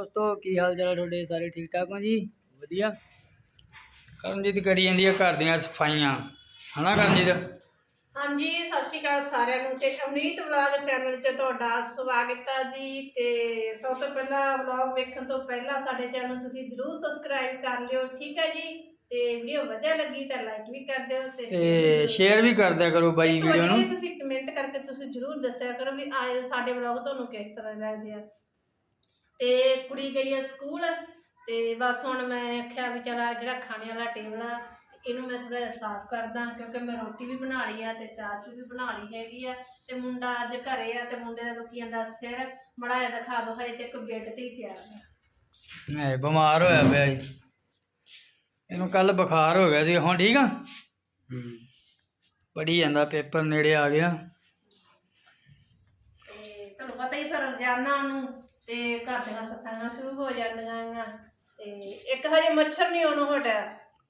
ਦੋਸਤੋ ਕੀ ਹਾਲ ਚਾਲ ਹੈ ਤੁਹਾਡੇ? ਸਾਰੇ ਠੀਕ ਠਾਕ ਹੋ ਜੀ? ਵਧੀਆ। ਕਰਨਜੀਤ ਕਰੀ ਜਾਂਦੀ ਹੈ ਘਰ ਦੀਆਂ ਸਫਾਈਆਂ। ਹਨਾ ਕਰਨਜੀਤ ਹਾਂਜੀ ਸਤਿ ਸ਼੍ਰੀ ਅਕਾਲ ਸਾਰਿਆਂ ਨੂੰ ਤੇ ਅਮਰੀਤ ਵਲੌਗ ਚੈਨਲ 'ਚ ਤੁਹਾਡਾ ਸਵਾਗਤ ਹੈ ਜੀ ਤੇ ਸਭ ਤੋਂ ਪਹਿਲਾਂ ਵਲੌਗ ਵੇਖਣ ਤੋਂ ਪਹਿਲਾਂ ਸਾਡੇ ਚੈਨਲ ਨੂੰ ਤੁਸੀਂ ਜਰੂਰ ਸਬਸਕ੍ਰਾਈਬ ਕਰ ਲਿਓ ਠੀਕ ਹੈ ਜੀ? ਤੇ ਵੀਡੀਓ ਵਧੀਆ ਲੱਗੀ ਤਾਂ ਲਾਈਕ ਵੀ ਕਰ ਦਿਓ ਤੇ ਤੇ ਸ਼ੇਅਰ ਵੀ ਕਰ ਦਿਆ ਕਰੋ ਬਾਈ ਵੀਡੀਓ ਨੂੰ। ਤੁਸੀਂ ਕਮੈਂਟ ਕਰਕੇ ਤੁਸੀਂ ਜਰੂਰ ਦੱਸਿਆ ਕਰੋ ਵੀ ਆਏ ਸਾਡੇ ਵਲੌਗ ਤੁਹਾਨੂੰ ਕਿਸ ਤਰ੍ਹਾਂ ਲੱਗਦੇ ਆ। ਤੇ ਕੁੜੀ ਗਈ ਆ ਸਕੂਲ ਤੇ ਬਸ ਹੁਣ ਮੈਂ ਆਖਿਆ ਵੀ ਚਲ ਜਿਹੜਾ ਖਾਣੇ ਵਾਲਾ ਟੇਬਲ ਆ ਇਹਨੂੰ ਮੈਂ ਥੋੜਾ ਜਿਹਾ ਸਾਫ਼ ਕਰਦਾ ਕਿਉਂਕਿ ਮੈਂ ਰੋਟੀ ਵੀ ਬਣਾ ਲਈ ਆ ਤੇ ਚਾਹ ਚੂ ਵੀ ਬਣਾ ਲਈ ਹੈਗੀ ਆ ਤੇ ਮੁੰਡਾ ਅੱਜ ਘਰੇ ਆ ਤੇ ਮੁੰਡੇ ਦਾ ਦੁਖੀ ਜਾਂਦਾ ਸਿਰ ਮੜਾ ਜਿਹਾ ਦਿਖਾ ਦੋ ਹਜੇ ਤੇ ਇੱਕ ਬੈੱਡ ਤੇ ਹੀ ਪਿਆ ਵਾ। ਐ ਬਿਮਾਰ ਹੋਇਆ ਪਿਆ ਜੀ। ਇਹਨੂੰ ਕੱਲ ਬੁਖਾਰ ਹੋ ਗਿਆ ਸੀ ਹੁਣ ਠੀਕ ਆ? ਪੜੀ ਜਾਂਦਾ ਪੇਪਰ ਨੇੜੇ ਆ ਗਿਆ। ਤੇ ਤੁਹਾਨੂੰ ਪਤਾ ਹੀ ਫਿਰ ਰੋਜ਼ਾਨਾ ਨੂੰ ਤੇ ਘਰ ਦੀਆਂ ਸਫਾਈਆਂ ਸ਼ੁਰੂ ਹੋ ਜਾਂਦੀਆਂ ਆ ਤੇ ਇੱਕ ਹਜੇ ਮੱਛਰ ਨਹੀਂ ਉਹਨੂੰ ਹਟਿਆ।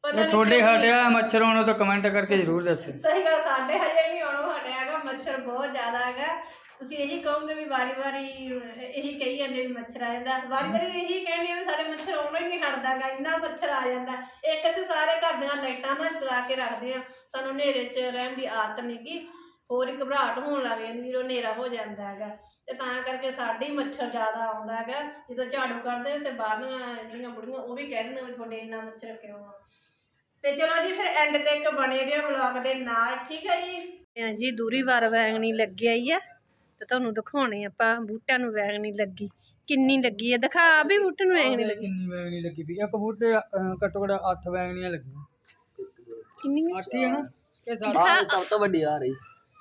ਪਤਾ ਜੇ ਨੀ ਤੁਹਾਡੇ ਕਿਉਂ ਹਟਿਆ ਮੱਛਰ ਹੋਣੋਂ ਤਾਂ ਕਮੈਂਟ ਕਰਕੇ ਜ਼ਰੂਰ ਦੱਸਿਓ ਸਹੀ ਗੱਲ ਸਾਡੇ ਹਜੇ ਨਹੀਂ ਉਹਨੂੰ ਹਟਿਆ ਹੈਗਾ ਮੱਛਰ ਬਹੁਤ ਜ਼ਿਆਦਾ ਹੈਗਾ। ਤੁਸੀਂ ਇਹੀ ਕਹੋਗੇ ਵੀ ਵਾਰੀ ਵਾਰੀ ਇਹੀ ਕਹੀ ਜਾਂਦੇ ਵੀ ਮੱਛਰ ਆ ਜਾਂਦਾ। ਵਾਰੀ ਵਾਰੀ ਇਹੀ ਕਹਿੰਦੇ ਵੀ ਸਾਡੇ ਮੱਛਰ ਆਉਣਾ ਹੀ ਨਹੀਂ ਹਟਦਾਗਾ ਇੰਨਾ ਮੱਛਰ ਆ ਜਾਂਦਾ। ਇੱਕ ਅਸੀਂ ਸਾਰੇ ਘਰ ਦੀਆਂ ਲਾਈਟਾਂ ਨਾ ਚਲਾ ਕੇ ਰੱਖਦੇ ਆ। ਸਾਨੂੰ ਹਨੇਰੇ 'ਚ ਰਹਿਣ ਦੀ ਆਦਤ ਨਹੀਂਗੀ ਹੋਰ ਹੀ ਘਬਰਾਹਟ ਹੋਣ ਲੱਗ ਜਾਂਦੀ ਜਦੋਂ ਹਨੇਰਾ ਹੋ ਜਾਂਦਾ ਹੈਗਾ। ਤੇ ਤਾਂ ਕਰਕੇ ਸਾਡੇ ਹੀ ਮੱਛਰ ਜ਼ਿਆਦਾ ਆਉਂਦਾ ਹੈਗਾ। ਜਦੋਂ ਝਾੜੂ ਕਰਦੇ ਤੇ ਬਾਹਰਲੀਆਂ ਜਿਹੜੀਆਂ ਬੁੜੀਆਂ ਉਹ ਵੀ ਕਹਿ ਦਿੰਦੀਆਂ ਵੀ ਤੁਹਾਡੇ ਇੰਨਾ ਮੱਛਰ ਕਿਉਂ ਆ? ਤੇ ਚਲੋ ਜੀ ਫਿਰ ਐਂਡ ਤੱਕ ਬਣੇ ਰਹੋ ਵਲੌਗ ਦੇ ਨਾਲ ਠੀਕ ਹੈ ਜੀ? ਹਾਂ ਜੀ ਦੂਰੀ ਵਾਰ ਵੈਗਣੀ ਲੱਗੀ ਆਈ ਆ। ਤੇ ਤੁਹਾਨੂੰ ਦਿਖਾਉਣੇ ਆਪਾਂ ਬੂਟਿਆਂ ਨੂੰ ਵੈਗਣੀ ਲੱਗੀ। ਕਿੰਨੀ ਲੱਗੀ ਆ? ਦਿਖਾ ਵੀ ਬੂਟੇ ਨੂੰ ਵੈਗਣੀ ਲੱਗੀ। ਕਿੰਨੀ ਵੈਗਣੀ ਲੱਗੀ ਪਈ। ਇੱਕ ਬੂਟੇ ਘੱਟੋ ਘੱਟ 8 ਵੈਗਣੀਆਂ ਲੱਗੀਆਂ। ਕਿੰਨੀ 8 ਹੀ ਹੈ ਨਾ? ਇਹ ਸਭ ਤੋਂ ਵੱਡੀ ਆ ਰਹੀ।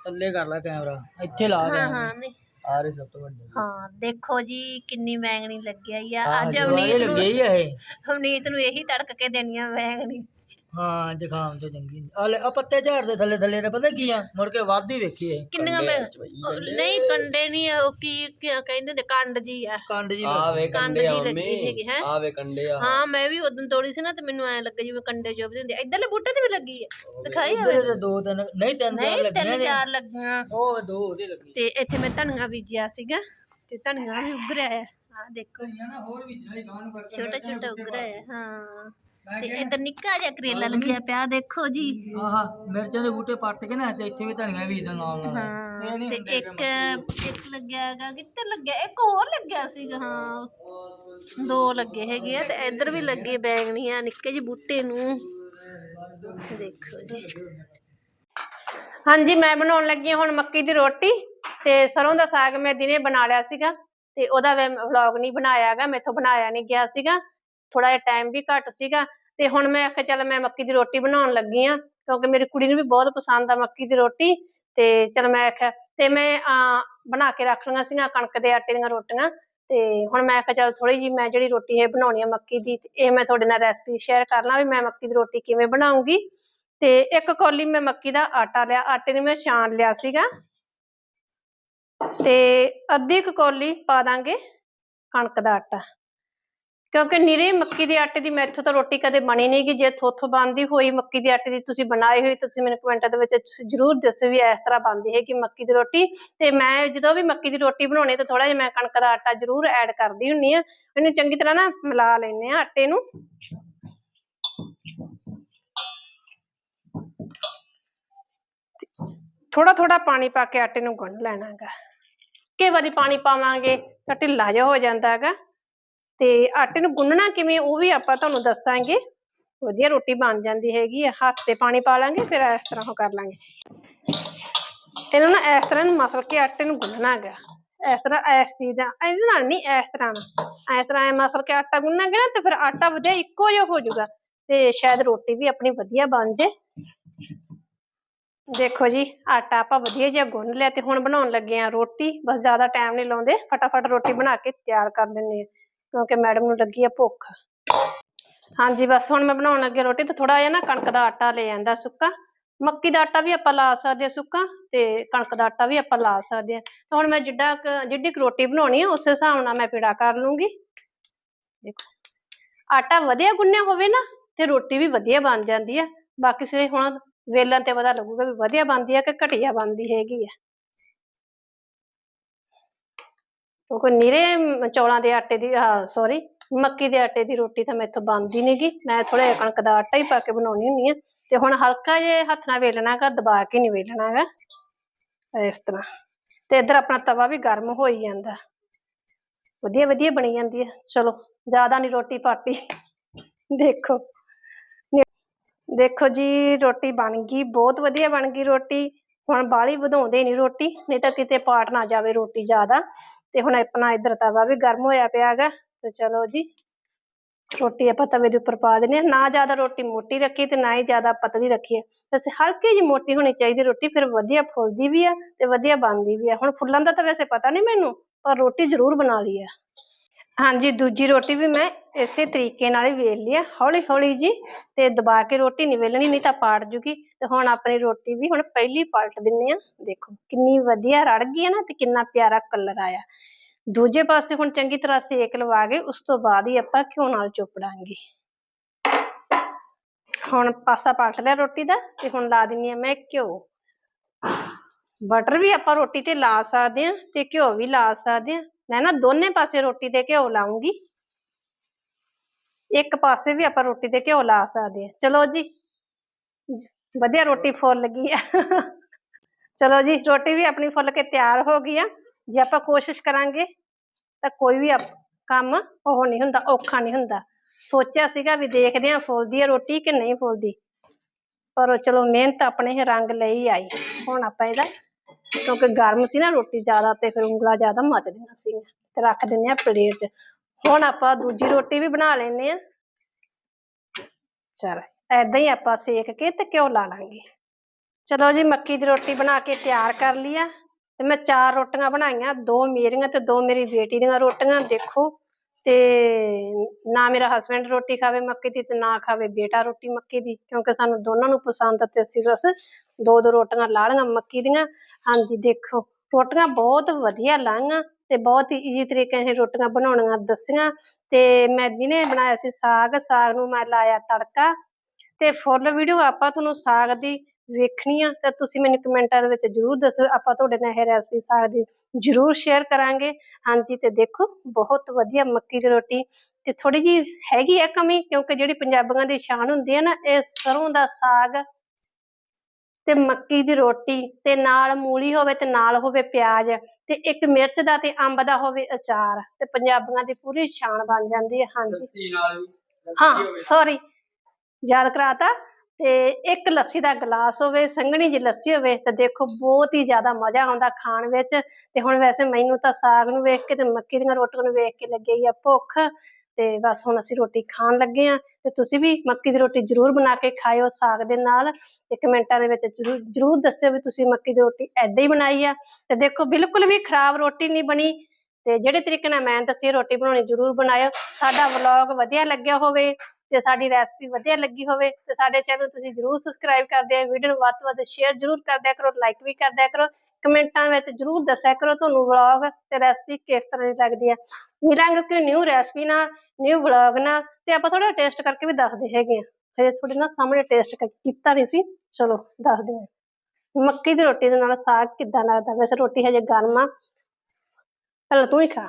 ਥੱਲੇ ਕਰ ਲੈ ਕੈਮਰਾ ਇੱਥੇ ਲਾ ਦੇ ਹਾਂ ਹਾਂ ਨਹੀਂ। ਆ ਰਹੀ ਸਭ ਤੋਂ ਵੱਡੀ। ਹਾਂ ਦੇਖੋ ਜੀ ਕਿੰਨੀ ਵੈਗਣੀ ਲੱਗੀ ਆਈ ਆ। ਅੱਜ ਅਵਨੀਤ ਨੂੰ ਲੱਗੀ ਹੈ ਇਹ। ਅਵਨੀਤ ਨੂੰ ਇਹੀ ਤੜਕ ਕੇ ਦੇਣੀ ਆ ਵੈਗਣੀ ਹਾਂ ਜ਼ੁਕਾਮ ਤੋਂ ਚੰਗੀ ਆ ਲੈ ਆ ਪੱਤੇ ਝਾੜ ਦੇ ਥੱਲੇ ਥੱਲੇ ਨੇ ਪਤਾ ਕੀ ਆ? ਮੁੜ ਕੇ ਵੱਧ ਹੀ ਵੇਖੀ ਇਹ। ਕਿੰਨੀਆਂ ਮੈਂ ਉਹ ਨਹੀਂ ਕੰਡੇ ਨਹੀਂ ਉਹ ਕੀ ਕੀ ਕਹਿੰਦੇ ਹੁੰਦੇ ਕੰਡ ਜੀ ਆ। ਕੰਡ ਜੀ ਆ ਵੇ ਕੰਡ ਕੰਡੇ ਜੀ ਆ ਹੈਗੀ ਹੈ? ਆ ਵੇ ਕੰਡੇ ਆ। ਹਾਂ ਮੈਂ ਵੀ ਉਦੋਂ ਤੋੜੀ ਸੀ ਨਾ ਤੇ ਮੈਨੂੰ ਐ ਲੱਗਾ ਜਿਵੇਂ ਕੰਡੇ ਚੁੱਭਦੇ ਹੁੰਦੇ ਇਧਰਲੇ ਬੂਟੇ ਤੇ ਵੀ ਲੱਗੀ ਆ ਦਿਖਾਈ ਆ ਇੱਧਰ ਤੇ ਦੋ ਤਿੰਨ ਨਹੀਂ ਤਿੰਨ ਚਾਰ ਨਹੀਂ ਲੱਗੀਆਂ ਤਿੰਨ ਨੇ। ਚਾਰ ਲੱਗੀਆਂ। ਉਹ ਦੋ ਉਹਦੇ ਲੱਗੀ। ਤੇ ਇੱਥੇ ਮੈਂ ਧਨੀਆ ਬੀਜਿਆ ਸੀਗਾ ਤੇ ਧਨੀਆ ਵੀ ਉੱਗ ਰਿਹਾ ਹੈ ਆ ਦੇਖੋ। ਨਾ ਹੋਰ ਵੀ ਜਿਹੜਾ ਗਾਂ ਨੂੰ ਕਰਕੇ ਛੋਟਾ ਛੋਟਾ ਉੱਗ ਰਿਹਾ ਹੈ ਹਾਂ। ਤੇ ਇੱਧਰ ਨਿੱਕਾ ਜਿਹਾ ਕਰੇਲਾ ਲੱਗਿਆ ਪਿਆ ਦੇਖੋ ਜੀ। ਆਹਾ ਮਿਰਚਾਂ ਦੇ ਬੂਟੇ ਪੱਟ ਕੇ ਨਾ ਤੇ ਇੱਥੇ ਵੀ ਧਨੀਆ ਵੀ ਦੇ ਨਾਲ ਨਾਲ। ਹਾਂ ਤੇ ਇੱਕ ਇੱਕ ਲੱਗਿਆ ਹੈਗਾ ਕਿੱਥੇ ਲੱਗਿਆ? ਇੱਕ ਹੋਰ ਲੱਗਿਆ ਸੀਗਾ ਹਾਂ। ਦੋ ਲੱਗੇ ਹੈਗੇ ਆ ਤੇ ਇੱਧਰ ਵੀ ਲੱਗੇ ਬੈਗਣੀਆਂ ਨਿੱਕੇ ਜਿਹੇ ਬੂਟੇ ਨੂੰ। ਦੇਖੋ ਜੀ। ਹਾਂਜੀ ਮੈਂ ਬਣਾਉਣ ਲੱਗੀ ਹਾਂ ਹੁਣ ਮੱਕੀ ਦੀ ਰੋਟੀ ਤੇ ਸਰੋਂ ਦਾ ਸਾਗ ਮੈਂ ਦਿਨੇ ਬਣਾ ਲਿਆ ਸੀਗਾ ਤੇ ਉਹਦਾ ਵਲੌਗ ਨਹੀਂ ਬਣਾਇਆ ਹੈਗਾ ਮੈਥੋਂ ਬਣਾਇਆ ਨਹੀਂ ਗਿਆ ਸੀਗਾ। ਥੋੜਾ ਜਿਹਾ ਟਾਈਮ ਵੀ ਘੱਟ ਸੀਗਾ। ਤੇ ਹੁਣ ਮੈਂ ਆਖਿਆ, ਚੱਲ ਮੈਂ ਮੱਕੀ ਦੀ ਰੋਟੀ ਬਣਾਉਣ ਲੱਗੀ ਆ, ਕਿਉਂਕਿ ਮੇਰੀ ਕੁੜੀ ਨੂੰ ਵੀ ਬਹੁਤ ਪਸੰਦ ਆ ਮੱਕੀ ਦੀ ਰੋਟੀ, ਤੇ ਚਲ ਮੈਂ ਆਖਿਆ, ਤੇ ਮੈਂ ਬਣਾ ਕੇ ਰੱਖ ਲਈਆਂ ਸੀਗਾ ਕਣਕ ਦੇ ਆਟੇ ਦੀਆਂ ਰੋਟੀਆਂ, ਤੇ ਹੁਣ ਮੈਂ ਆਖਿਆ, ਚੱਲ ਥੋੜੀ ਜੀ ਮੈਂ ਜਿਹੜੀ ਰੋਟੀ ਇਹ ਬਣਾਉਣੀ ਆ ਮੱਕੀ ਦੀ, ਤੇ ਇਹ ਮੈਂ ਤੁਹਾਡੇ ਨਾਲ ਰੈਸਪੀ ਸ਼ੇਅਰ ਕਰ ਲਾਂ ਵੀ ਮੈਂ ਮੱਕੀ ਦੀ ਰੋਟੀ ਕਿਵੇਂ ਬਣਾਉਂਗੀ। ਤੇ ਇੱਕ ਕੌਲੀ ਮੈਂ ਮੱਕੀ ਦਾ ਆਟਾ ਲਿਆ, ਆਟੇ ਨੂੰ ਮੈਂ ਛਾਣ ਲਿਆ ਸੀਗਾ। ਤੇ ਅੱਧੀ ਕੁ ਕੌਲੀ ਪਾ ਦਾਂਗੇ ਕਣਕ ਦਾ ਆਟਾ। ਕਿਉਂਕਿ ਨਿਰੇ ਮੱਕੀ ਦੇ ਆਟੇ ਦੀ ਮੈਥੋਂ ਤਾਂ ਰੋਟੀ ਕਦੇ ਬਣੀ ਨਹੀਂ ਕਿ ਜੇ ਥੋਥੋਂ ਬਣਦੀ ਹੋਈ ਮੱਕੀ ਦੇ ਆਟੇ ਦੀ ਤੁਸੀਂ ਬਣਾਈ ਹੋਈ, ਤੁਸੀਂ ਮੈਨੂੰ ਕਮੈਂਟਾਂ ਦੇ ਵਿੱਚ ਤੁਸੀਂ ਜਰੂਰ ਦੱਸੋ ਵੀ ਇਸ ਤਰ੍ਹਾਂ ਬਣਦੀ ਹੈ ਕਿ ਮੱਕੀ ਦੀ ਰੋਟੀ। ਤੇ ਮੈਂ ਜਦੋਂ ਵੀ ਮੱਕੀ ਦੀ ਰੋਟੀ ਬਣਾਉਣੀ ਤਾਂ ਥੋੜਾ ਜਿਹਾ ਮੈਂ ਕਣਕ ਦਾ ਆਟਾ ਜਰੂਰ ਐਡ ਕਰਦੀ ਹੁੰਨੀ ਆ ਇਹਨੂੰ ਚੰਗੀ ਤਰ੍ਹਾਂ ਨਾ ਮਿਲਾ ਲੈਨੇ ਆ ਆਟੇ ਨੂੰ। ਥੋੜਾ ਥੋੜਾ ਪਾਣੀ ਪਾ ਕੇ ਆਟੇ ਨੂੰ ਗੁੰਨ ਲੈਣਾ ਹੈਗਾ ਕਈ ਵਾਰੀ ਪਾਣੀ ਪਾਵਾਂਗੇ ਤਾਂ ਢਿੱਲਾ ਜਿਹਾ ਹੋ ਜਾਂਦਾ ਹੈਗਾ ਤੇ ਆਟੇ ਨੂੰ ਗੁੰਨਣਾ ਕਿਵੇਂ ਉਹ ਵੀ ਆਪਾਂ ਤੁਹਾਨੂੰ ਦੱਸਾਂਗੇ। ਵਧੀਆ ਰੋਟੀ ਬਣ ਜਾਂਦੀ ਹੈਗੀ ਆ, ਹੱਥ ਤੇ ਪਾਣੀ ਪਾ ਲਾਂਗੇ, ਫਿਰ ਇਸ ਤਰ੍ਹਾਂ ਉਹ ਕਰ ਲਾਂਗੇ। ਇਹਨੂੰ ਨਾ ਇਸ ਤਰ੍ਹਾਂ ਨੂੰ ਮਸਲ ਕੇ ਆਟੇ ਨੂੰ ਗੁੰਨਣਾ ਹੈਗਾ। ਇਸ ਤਰ੍ਹਾਂ ਇਸ ਚੀਜ਼ ਦਾ, ਇਹਦੇ ਨਾਲ ਨਹੀਂ ਇਸ ਤਰ੍ਹਾਂ ਨਾਲ ਇਸ ਤਰ੍ਹਾਂ ਮਸਲ ਕੇ ਆਟਾ ਗੁੰਨਾਂਗੇ ਨਾ, ਤੇ ਫਿਰ ਆਟਾ ਵਧੀਆ ਇੱਕੋ ਜਿਹਾ ਹੋ ਜਾਊਗਾ, ਤੇ ਸ਼ਾਇਦ ਰੋਟੀ ਵੀ ਆਪਣੀ ਵਧੀਆ ਬਣ ਜੇ। ਦੇਖੋ ਜੀ, ਆਟਾ ਆਪਾਂ ਵਧੀਆ ਜਿਹਾ ਗੁੰਨ ਲਿਆ ਤੇ ਹੁਣ ਬਣਾਉਣ ਲੱਗੇ ਆ ਰੋਟੀ, ਬਸ ਜ਼ਿਆਦਾ ਟਾਈਮ ਨਹੀਂ ਲਾਉਂਦੇ। ਫਟਾਫਟ ਰੋਟੀ ਬਣਾ ਕੇ ਤਿਆਰ ਕਰ ਲੈਂਦੇ ਆ। ਕਿਉਂਕਿ ਮੈਡਮ ਨੂੰ ਲੱਗੀ ਆ ਭੁੱਖ। ਹਾਂਜੀ, ਬਸ ਹੁਣ ਮੈਂ ਬਣਾਉਣ ਲੱਗੀ ਰੋਟੀ ਤੇ ਥੋੜਾ ਜਿਹਾ ਨਾ ਕਣਕ ਦਾ ਆਟਾ ਲੈ ਜਾਂਦਾ ਸੁੱਕਾ। ਮੱਕੀ ਦਾ ਆਟਾ ਵੀ ਆਪਾਂ ਲਾ ਸਕਦੇ ਆ ਸੁੱਕਾ ਤੇ ਕਣਕ ਦਾ ਆਟਾ ਵੀ ਆਪਾਂ ਲਾ ਸਕਦੇ ਆ। ਤਾਂ ਹੁਣ ਮੈਂ ਜਿੱਡਾ ਕੁ- ਜਿੱਡੀ ਰੋਟੀ ਬਣਾਉਣੀ ਆ, ਉਸੇ ਹਿਸਾਬ ਨਾਲ ਮੈਂ ਪੀੜਾ ਕਰ ਲੂੰਗੀ। ਦੇਖੋ, ਆਟਾ ਵਧੀਆ ਗੁੰਨਿਆ ਹੋਵੇ ਨਾ ਤੇ ਰੋਟੀ ਵੀ ਵਧੀਆ ਬਣ ਜਾਂਦੀ ਆ। ਬਾਕੀ ਸਿਰੇ ਹੁਣ ਵੇਲਣ ਤੇ ਪਤਾ ਲੱਗੂਗਾ ਵੀ ਵਧੀਆ ਬਣਦੀ ਆ ਕਿ ਘਟੀਆ ਬਣਦੀ ਹੈਗੀ ਆ। ਕਿਉਂਕਿ ਨੀਰੇ ਮ- ਚੌਲਾਂ ਦੇ ਆਟੇ ਦੀ ਸੌਰੀ ਮੱਕੀ ਦੇ ਆਟੇ ਦੀ ਰੋਟੀ ਤਾਂ ਮੈਥੋਂ ਬਣਦੀ ਨਹੀਂਗੀ ਮੈਂ ਥੋੜਾ ਕਣਕ ਦਾ ਆਟਾ ਹੀ ਪਾ ਕੇ ਬਣਾਉਣੀ ਹੁੰਦੀ ਆ। ਤੇ ਹੁਣ ਹਲਕਾ ਜੇ ਹੱਥ ਨਾਲ ਵੇਲਣਾ ਗਾ, ਦਬਾ ਕੇ ਨਹੀਂ ਵੇਲਣਾ ਗਾ। ਇਸ ਤਰ੍ਹਾਂ। ਤੇ ਇੱਧਰ ਆਪਣਾ ਤਵਾ ਵੀ ਗਰਮ ਹੋਈ ਜਾਂਦਾ। ਵਧੀਆ ਵਧੀਆ ਬਣੀ ਜਾਂਦੀ ਹੈ ਚਲੋ, ਜ਼ਿਆਦਾ ਨਹੀਂ ਰੋਟੀ ਪਾਟੀ ਦੇਖੋ। ਦੇਖੋ ਜੀ, ਰੋਟੀ ਬਣ ਗਈ। ਬਹੁਤ ਵਧੀਆ ਬਣ ਗਈ ਰੋਟੀ। ਹੁਣ ਬਾਹਲੀ ਵਧਾਉਂਦੇ ਨਹੀਂ ਰੋਟੀ। ਨਹੀਂ ਤਾਂ ਕਿਤੇ ਪਾਟ ਨਾ ਜਾਵੇ ਰੋਟੀ ਜ਼ਿਆਦਾ। ਤੇ ਹੁਣ ਆਪਣਾ ਇੱਧਰ ਤਵਾ ਵੀ ਗਰਮ ਹੋਇਆ ਪਿਆ ਗਾ ਤੇ ਚਲੋ ਜੀ, ਰੋਟੀ ਆਪਾਂ ਤਵੇ ਦੇ ਉੱਪਰ ਪਾ ਦਿੰਦੇ ਆ ਨਾ ਜ਼ਿਆਦਾ ਰੋਟੀ ਮੋਟੀ ਰੱਖੀ ਤੇ ਨਾ ਹੀ ਜ਼ਿਆਦਾ ਪਤਲੀ ਰੱਖੀ ਹੈ। ਵੈਸੇ ਹਲਕੀ ਜਿਹੀ ਮੋਟੀ ਹੋਣੀ ਚਾਹੀਦੀ ਰੋਟੀ, ਫਿਰ ਵਧੀਆ ਫੁੱਲਦੀ ਵੀ ਆ ਤੇ ਵਧੀਆ ਬਣਦੀ ਵੀ ਆ ਹੁਣ ਫੁੱਲਣ ਦਾ ਤਾਂ ਵੈਸੇ ਪਤਾ ਨਹੀਂ ਮੈਨੂੰ, ਪਰ ਰੋਟੀ ਜ਼ਰੂਰ ਬਣਾ ਲਈ ਆ ਹਾਂਜੀ, ਦੂਜੀ ਰੋਟੀ ਵੀ ਮੈਂ ਇਸੇ ਤਰੀਕੇ ਨਾਲ ਹੀ ਵੇਲ ਲਈ ਆ ਹੌਲੀ ਹੌਲੀ ਜੀ, ਤੇ ਦਬਾ ਕੇ ਰੋਟੀ ਨਹੀਂ ਵੇਲਣੀ, ਨਹੀਂ ਤਾਂ ਪਾੜ ਜੂਗੀ, ਤੇ ਹੁਣ ਆਪਣੀ ਰੋਟੀ ਵੀ ਹੁਣ ਪਹਿਲੀ ਪਲਟ ਦਿੰਨੇ ਆ, ਦੇਖੋ ਕਿੰਨੀ ਵਧੀਆ ਰੜ ਗਈ ਹੈ ਨਾ, ਤੇ ਕਿੰਨਾ ਪਿਆਰਾ ਕਲਰ ਆਇਆ। ਦੂਜੇ ਪਾਸੇ ਹੁਣ ਚੰਗੀ ਤਰ੍ਹਾਂ ਸੇਕ ਲਵਾ ਕੇ, ਉਸ ਤੋਂ ਬਾਅਦ ਹੀ ਆਪਾਂ ਘਿਓ ਨਾਲ ਚੋਪੜਾਂਗੇ ਹੁਣ ਪਾਸਾ ਪਲਟ ਲਿਆ ਰੋਟੀ ਦਾ, ਤੇ ਹੁਣ ਲਾ ਦਿੰਨੀ ਆ ਮੈਂ ਘਿਓ। ਬਟਰ ਵੀ ਆਪਾਂ ਰੋਟੀ ਤੇ ਲਾ ਸਕਦੇ ਆ, ਤੇ ਘਿਓ ਵੀ ਲਾ ਸਕਦੇ ਆ ਮੈਂ ਨਾ ਦੋਨੇ ਪਾਸੇ ਰੋਟੀ ਤੇ ਘਿਓ ਲਾਉਂਗੀ। ਇੱਕ ਪਾਸੇ ਵੀ ਆਪਾਂ ਰੋਟੀ ਤੇ ਘਿਓ ਲਾ ਸਕਦੇ ਆ ਚਲੋ ਜੀ, ਵਧੀਆ ਰੋਟੀ ਫੁੱਲ ਗਈ ਆ। ਚਲੋ ਜੀ, ਰੋਟੀ ਵੀ ਆਪਣੀ ਫੁੱਲ ਕੇ ਤਿਆਰ ਹੋ ਗਈ ਆ। ਜੇ ਆਪਾਂ ਕੋਸ਼ਿਸ਼ ਕਰਾਂਗੇ, ਤਾਂ ਕੋਈ ਵੀ ਕੰਮ ਉਹ ਨਹੀਂ ਹੁੰਦਾ, ਔਖਾ ਨਹੀਂ ਹੁੰਦਾ। ਸੋਚਿਆ ਸੀਗਾ ਵੀ ਦੇਖਦੇ ਆ ਫੁੱਲਦੀ ਆ ਰੋਟੀ ਕਿ ਨਹੀਂ ਫੁੱਲਦੀ। ਪਰ ਚਲੋ ਮਿਹਨਤ ਆਪਣੇ ਰੰਗ ਲਈ ਆਈ। ਹੁਣ ਆਪਾਂ ਇਹਦਾ ਕਿਉਂਕਿ ਗਰਮ ਸੀ ਨਾ ਰੋਟੀ ਜ਼ਿਆਦਾ ਤੇ ਫਿਰ ਉਂਗਲਾ ਜ਼ਿਆਦਾ ਮੱਚਦੀਆਂ ਸੀ ਤੇ ਰੱਖ ਦਿੰਦੇ ਆ ਪਲੇਟ 'ਚ। ਹੁਣ ਆਪਾਂ ਦੂਜੀ ਰੋਟੀ ਵੀ ਬਣਾ ਲੈਨੇ ਆ ਚਲ, ਏਦਾਂ ਹੀ ਆਪਾਂ ਸੇਕ ਕੇ ਤੇ ਘਿਓ ਲਾ ਲਾਂਗੇ। ਚਲੋ ਜੀ, ਮੱਕੀ ਦੀ ਰੋਟੀ ਬਣਾ ਕੇ ਤਿਆਰ ਕਰ ਲਈ ਆ ਤੇ ਮੈਂ ਚਾਰ ਰੋਟੀਆਂ ਬਣਾਈਆਂ, ਦੋ ਮੇਰੀਆਂ ਤੇ ਦੋ ਮੇਰੀ ਬੇਟੀ ਦੀਆਂ ਰੋਟੀਆਂ, ਦੇਖੋ। ਤੇ ਨਾ ਮੇਰਾ ਹਸਬੰਡ ਰੋਟੀ ਖਾਵੇ ਮੱਕੀ ਦੀ ਤੇ ਨਾ ਖਾਵੇ ਬੇਟਾ ਰੋਟੀ ਮੱਕੀ ਦੀ, ਕਿਉਂਕਿ ਸਾਨੂੰ ਦੋਨਾਂ ਨੂੰ ਪਸੰਦ ਤੇ ਅਸੀਂ ਬਸ ਦੋ ਦੋ ਰੋਟੀਆਂ ਲਾ ਲਈਆਂ ਮੱਕੀ ਦੀਆਂ। ਹਾਂਜੀ, ਦੇਖੋ, ਰੋਟੀਆਂ ਬਹੁਤ ਵਧੀਆ ਲਾਈਆਂ ਤੇ ਬਹੁਤ ਈਜ਼ੀ ਤਰੀਕੇ ਨਾਲ ਰੋਟੀਆਂ ਬਣਾਉਣੀਆਂ ਦੱਸੀਆਂ। ਤੇ ਮੈਂ ਦਿਨੇ ਬਣਾਇਆ ਸੀ ਸਾਗ ਸਾਗ ਨੂੰ ਮੈਂ ਲਾਇਆ ਤੜਕਾ ਤੇ ਫੁੱਲ ਵੀਡੀਓ ਆਪਾਂ ਤੁਹਾਨੂੰ ਸਾਗ ਦੀ ਵੇਖਣੀ ਆ ਤਾਂ ਤੁਸੀਂ ਮੈਨੂੰ ਕਮੈਂਟਾਂ ਦੇ ਵਿੱਚ ਜਰੂਰ ਦੱਸੋ ਆਪਾਂ ਤੁਹਾਡੇ ਨਾਲ ਇਹ ਰੈਸਪੀ ਸਾਗ ਦੀ ਜਰੂਰ ਸ਼ੇਅਰ ਕਰਾਂਗੇ। ਹਾਂਜੀ, ਤੇ ਦੇਖੋ, ਬਹੁਤ ਵਧੀਆ ਮੱਕੀ ਦੀ ਰੋਟੀ ਤੇ ਥੋੜੀ ਜੀ ਹੈਗੀ ਆ ਕਮੀ ਕਿਉਂਕਿ ਜਿਹੜੀ ਪੰਜਾਬੀਆਂ ਦੀ ਸ਼ਾਨ ਹੁੰਦੀ ਹੈ ਨਾ, ਇਹ ਸਰੋਂ ਦਾ ਸਾਗ ਤੇ ਮੱਕੀ ਦੀ ਰੋਟੀ ਤੇ ਨਾਲ ਮੂਲੀ ਹੋਵੇ ਤੇ ਨਾਲ ਹੋਵੇ ਪਿਆਜ਼ ਤੇ ਇੱਕ ਮਿਰਚ ਦਾ ਤੇ ਅੰਬ ਦਾ ਹੋਵੇ ਅਚਾਰ ਤੇ ਪੰਜਾਬੀਆਂ ਦੀ ਪੂਰੀ ਸ਼ਾਨ ਬਣ ਜਾਂਦੀ ਹੈ ਹਾਂਜੀ। ਹਾਂ। ਸੌਰੀ ਯਾਦ ਕਰਾਤਾ। ਤੇ ਇੱਕ ਲੱਸੀ ਦਾ ਗਲਾਸ ਹੋਵੇ ਸੰਘਣੀ ਜਿਹੀ ਲੱਸੀ ਹੋਵੇ ਤੇ ਦੇਖੋ ਬਹੁਤ ਹੀ ਜ਼ਿਆਦਾ ਮਜ਼ਾ ਆਉਂਦਾ ਖਾਣ ਵਿੱਚ। ਤੇ ਹੁਣ ਵੈਸੇ ਮੈਨੂੰ ਤਾਂ ਸਾਗ ਨੂੰ ਵੇਖ ਕੇ ਤੇ ਮੱਕੀ ਦੀਆਂ ਰੋਟੀਆਂ ਨੂੰ ਵੇਖ ਕੇ ਲੱਗੀ ਆ ਭੁੱਖ। ਤੇ ਬਸ ਹੁਣ ਅਸੀਂ ਰੋਟੀ ਖਾਣ ਲੱਗੇ ਆ ਤੇ ਤੁਸੀਂ ਵੀ ਮੱਕੀ ਦੀ ਰੋਟੀ ਜ਼ਰੂਰ ਬਣਾ ਕੇ ਖਾਇਓ ਸਾਗ ਦੇ ਨਾਲ। ਤੇ ਕਮੈਂਟਾਂ ਦੇ ਵਿੱਚ ਜ਼ਰੂਰ ਦੱਸਿਓ ਵੀ ਤੁਸੀਂ ਮੱਕੀ ਦੀ ਰੋਟੀ ਐਦਾਂ ਹੀ ਬਣਾਈ ਆ। ਤੇ ਦੇਖੋ ਬਿਲਕੁਲ ਵੀ ਖਰਾਬ ਰੋਟੀ ਨਹੀਂ ਬਣੀ ਤੇ ਜਿਹੜੇ ਤਰੀਕੇ ਨਾਲ ਮੈਂ ਦੱਸੀ ਰੋਟੀ ਬਣਾਉਣੀ ਜ਼ਰੂਰ ਬਣਾਇਓ। ਸਾਡਾ ਵਲੌਗ ਵਧੀਆ ਲੱਗਿਆ ਹੋਵੇ ਤੇ ਸਾਡੀ ਰੈਸਪੀ ਵਧੀਆ ਲੱਗੀ ਹੋਵੇ ਤੇ ਸਾਡੇ ਚੈਨਲ ਤੁਸੀਂ ਜਰੂਰ ਸਬਸਕ੍ਰਾਈਬ ਕਰ ਦਿਆ ਵੀਡੀਓ ਨੂੰ ਵੱਧ ਤੋਂ ਵੱਧ ਸ਼ੇਅਰ ਜਰੂਰ ਕਰ ਦਿਆ ਕਰੋ ਲਾਈਕ ਵੀ ਕਰ ਦਿਆ ਕਰੋ। ਕਮੈਂਟਾਂ ਵਿੱਚ ਜਰੂਰ ਦੱਸਿਆ ਕਰੋ ਤੁਹਾਨੂੰ ਵਲੌਗ ਤੇ ਰੈਸਪੀ ਕਿਸ ਤਰ੍ਹਾਂ ਦੀ ਲੱਗਦੀ ਹੈ ਮਿਲਾਂਗੇ ਕੋਈ ਨਿਊ ਰੈਸਪੀ ਨਾਲ ਨਿਊ ਵਲੌਗ ਨਾਲ ਤੇ ਆਪਾਂ ਥੋੜਾ ਟੇਸਟ ਕਰਕੇ ਵੀ ਦੱਸਦੇ ਹੈਗੇ ਆ। ਹਜੇ ਤੁਹਾਡੇ ਨਾਲ ਸਾਹਮਣੇ ਟੇਸਟ ਕੀਤਾ ਨਹੀਂ ਸੀ, ਚਲੋ ਦੱਸਦੇ ਹਾਂ ਮੱਕੀ ਦੀ ਰੋਟੀ ਦੇ ਨਾਲ ਸਾਗ ਕਿੱਦਾਂ ਲੱਗਦਾ? ਵੈਸੇ ਰੋਟੀ ਹਜੇ ਗਰਮ ਆ। ਪਹਿਲਾਂ ਤੂੰ ਹੀ ਖਾ।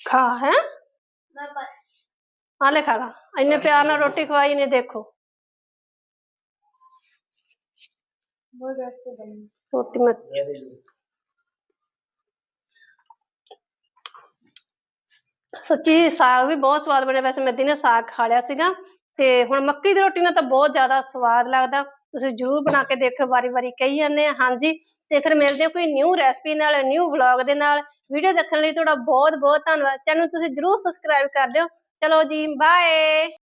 ਖਾ, ਹੈ? ਆ ਲੈ ਖਾ ਲਾ। ਇੰਨੇ ਪਿਆਰ ਨਾਲ ਰੋਟੀ ਖਵਾਈ ਨੇ, ਦੇਖੋ। ਰੋਟੀ ਮੈਂ ਸੱਚੀ ਸਾਗ ਵੀ ਬਹੁਤ ਸਵਾਦ ਬਣਿਆ। ਵੈਸੇ ਮੈਂ ਦਿਨੇ ਸਾਗ ਖਾ ਲਿਆ ਸੀਗਾ ਤੇ ਹੁਣ ਮੱਕੀ ਦੀ ਰੋਟੀ ਨਾਲ ਤਾਂ ਬਹੁਤ ਜ਼ਿਆਦਾ ਸਵਾਦ ਲੱਗਦਾ। ਤੁਸੀਂ ਜਰੂਰ ਬਣਾ ਕੇ ਦੇਖਿਓ, ਵਾਰੀ-ਵਾਰੀ ਕਹੀ ਜਾਂਦੇ ਆ। ਹਾਂਜੀ, ਤੇ ਫਿਰ ਮਿਲਦੇ ਆ ਕੋਈ ਨਿਊ ਰੈਸਪੀ ਨਾਲ ਨਿਊ ਵਲੌਗ ਦੇ ਨਾਲ। ਵੀਡੀਓ ਦੇਖਣ ਲਈ ਤੁਹਾਡਾ ਬਹੁਤ ਬਹੁਤ ਧੰਨਵਾਦ। ਚੈਨਲ ਤੁਸੀਂ ਜਰੂਰ ਸਬਸਕ੍ਰਾਈਬ ਕਰ ਲਿਓ। ਚਲੋ ਜੀ ਬਾਏ